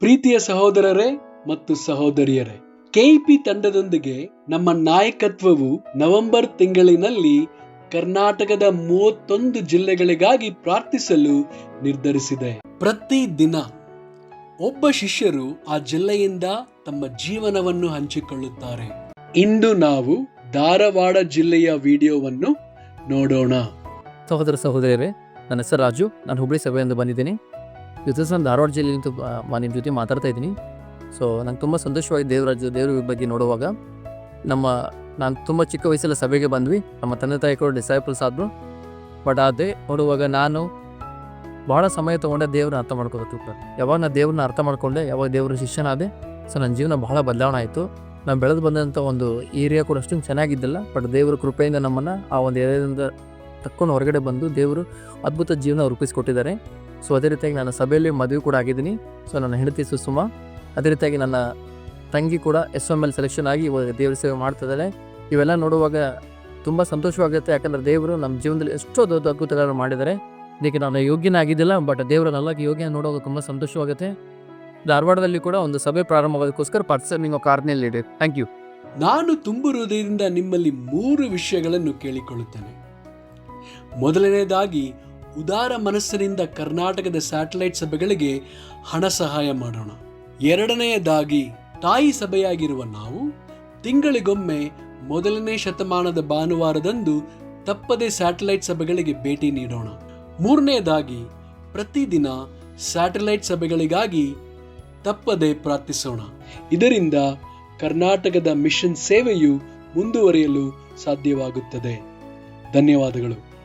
ಪ್ರೀತಿಯ ಸಹೋದರರೇ ಮತ್ತು ಸಹೋದರಿಯರೇ, ಕೆಇಪಿ ತಂಡದೊಂದಿಗೆ ನಮ್ಮ ನಾಯಕತ್ವವು ನವೆಂಬರ್ ತಿಂಗಳಿನಲ್ಲಿ ಕರ್ನಾಟಕದ ಮೂವತ್ತೊಂದು ಜಿಲ್ಲೆಗಳಿಗಾಗಿ ಪ್ರಾರ್ಥಿಸಲು ನಿರ್ಧರಿಸಿದೆ. ಪ್ರತಿ ದಿನ ಒಬ್ಬ ಶಿಷ್ಯರು ಆ ಜಿಲ್ಲೆಯಿಂದ ತಮ್ಮ ಜೀವನವನ್ನು ಹಂಚಿಕೊಳ್ಳುತ್ತಾರೆ. ಇಂದು ನಾವು ಧಾರವಾಡ ಜಿಲ್ಲೆಯ ವಿಡಿಯೋವನ್ನು ನೋಡೋಣ. ಸಹೋದರ ಸಹೋದರಿಯರೇ, ನನ್ನ ಹೆಸರು ರಾಜು. ನಾನು ಹುಬ್ಬಳ್ಳಿ ಸಭೆಯಿಂದ ಬಂದಿದ್ದೀನಿ. ಇವತ್ತು ನಾನು ಧಾರವಾಡ ಜಿಲ್ಲೆಯಲ್ಲಿ ನಿಮ್ಮ ಜೊತೆ ಮಾತಾಡ್ತಾ ಇದ್ದೀನಿ. ಸೊ ನಂಗೆ ತುಂಬ ಸಂತೋಷವಾಗಿ ದೇವರಾಜ ದೇವರ ಬಗ್ಗೆ ನೋಡುವಾಗ. ನಮ್ಮ, ನಾನು ತುಂಬ ಚಿಕ್ಕ ವಯಸ್ಸಲ್ಲಿ ಸಭೆಗೆ ಬಂದ್ವಿ. ನಮ್ಮ ತಂದೆ ತಾಯಿಗಳು ಡಿಸೈಪಲ್ಸ್ ಆದರು. ಬಟ್ ಅದೇ ನೋಡುವಾಗ ನಾನು ಭಾಳ ಸಮಯ ತೊಗೊಂಡೆ ದೇವ್ರನ್ನ ಅರ್ಥ ಮಾಡ್ಕೋಬೇಕು ಯಾವಾಗ ನಾನು ದೇವ್ರನ್ನ ಅರ್ಥ ಮಾಡ್ಕೊಂಡೆ, ಯಾವಾಗ ದೇವ್ರ ಶಿಷ್ಯನಾದೆ, ಸೊ ನನ್ನ ಜೀವನ ಬಹಳ ಬದಲಾವಣೆ ಆಯಿತು. ನಾನು ಬೆಳೆದು ಬಂದಂಥ ಒಂದು ಏರಿಯಾ ಕೂಡ ಅಷ್ಟೊಂದು ಚೆನ್ನಾಗಿದ್ದಿಲ್ಲ. ಬಟ್ ದೇವ್ರ ಕೃಪೆಯಿಂದ ನಮ್ಮನ್ನು ಆ ಒಂದು ಏರಿಯಾದಿಂದ ತಕ್ಕೊಂಡು ಹೊರಗಡೆ ಬಂದು ದೇವರು ಅದ್ಭುತ ಜೀವನ ರೂಪಿಸಿಕೊಟ್ಟಿದ್ದಾರೆ. ಸೊ ಅದೇ ರೀತಿಯಾಗಿ ನನ್ನ ಸಭೆಯಲ್ಲಿ ಮದುವೆ ಕೂಡ ಆಗಿದ್ದೀನಿ. ಸೊ ನನ್ನ ಹೆಂಡತಿ ಸುಸುಮ, ಅದೇ ರೀತಿಯಾಗಿ ನನ್ನ ತಂಗಿ ಕೂಡ ಎಸ್ ಎಂ ಎಲ್ ಸೆಲೆಕ್ಷನ್ ಆಗಿ ಇವಾಗ ದೇವ್ರ ಸೇವೆ ಮಾಡ್ತಿದ್ದಾರೆ ಇವೆಲ್ಲ ನೋಡುವಾಗ ತುಂಬ ಸಂತೋಷವಾಗುತ್ತೆ. ಯಾಕಂದರೆ ದೇವರು ನಮ್ಮ ಜೀವನದಲ್ಲಿ ಎಷ್ಟೋ ದೊಡ್ಡ ಅದ್ಭುತಗಳನ್ನು ಮಾಡಿದ್ದಾರೆ. ಇದಕ್ಕೆ ನಾನು ಯೋಗ್ಯನಾಗಿದ್ದಿಲ್ಲ ಬಟ್ ದೇವರ ನಲ್ಲಾಗಿ ಯೋಗ್ಯ ನೋಡುವಾಗ ತುಂಬ ಸಂತೋಷವಾಗುತ್ತೆ. ಧಾರವಾಡದಲ್ಲಿ ಕೂಡ ಒಂದು ಸಭೆ ಪ್ರಾರಂಭವಾಗೋದಕ್ಕೋಸ್ಕರ ಪಾರ್ಟಿಸಿಪೇಟ್ ನಿಮ್ಮ ಕಾರ್ನಲ್ಲಿ ಇದೆ. ಥ್ಯಾಂಕ್ ಯು ನಾನು ತುಂಬು ಹೃದಯದಿಂದ ನಿಮ್ಮಲ್ಲಿ ಮೂರು ವಿಷಯಗಳನ್ನು ಕೇಳಿಕೊಳ್ಳುತ್ತೇನೆ. ಮೊದಲನೆಯದಾಗಿ ಉದಾರ ಮನಸ್ಸಿನಿಂದ ಕರ್ನಾಟಕದ ಸ್ಯಾಟಲೈಟ್ ಸಭೆಗಳಿಗೆ ಹಣ ಸಹಾಯ ಮಾಡೋಣ. ಎರಡನೆಯದಾಗಿ ತಾಯಿ ಸಭೆಯಾಗಿರುವ ನಾವು ತಿಂಗಳಿಗೊಮ್ಮೆ ಮೊದಲನೇ ಶತಮಾನದ ಭಾನುವಾರದಂದು ತಪ್ಪದೆ ಸ್ಯಾಟಲೈಟ್ ಸಭೆಗಳಿಗೆ ಭೇಟಿ ನೀಡೋಣ. ಮೂರನೆಯದಾಗಿ ಪ್ರತಿದಿನ ಸ್ಯಾಟಲೈಟ್ ಸಭೆಗಳಿಗಾಗಿ ತಪ್ಪದೆ ಪ್ರಾರ್ಥಿಸೋಣ. ಇದರಿಂದ ಕರ್ನಾಟಕದ ಮಿಷನ್ ಸೇವೆಯು ಮುಂದುವರಿಯಲು ಸಾಧ್ಯವಾಗುತ್ತದೆ. ಧನ್ಯವಾದಗಳು.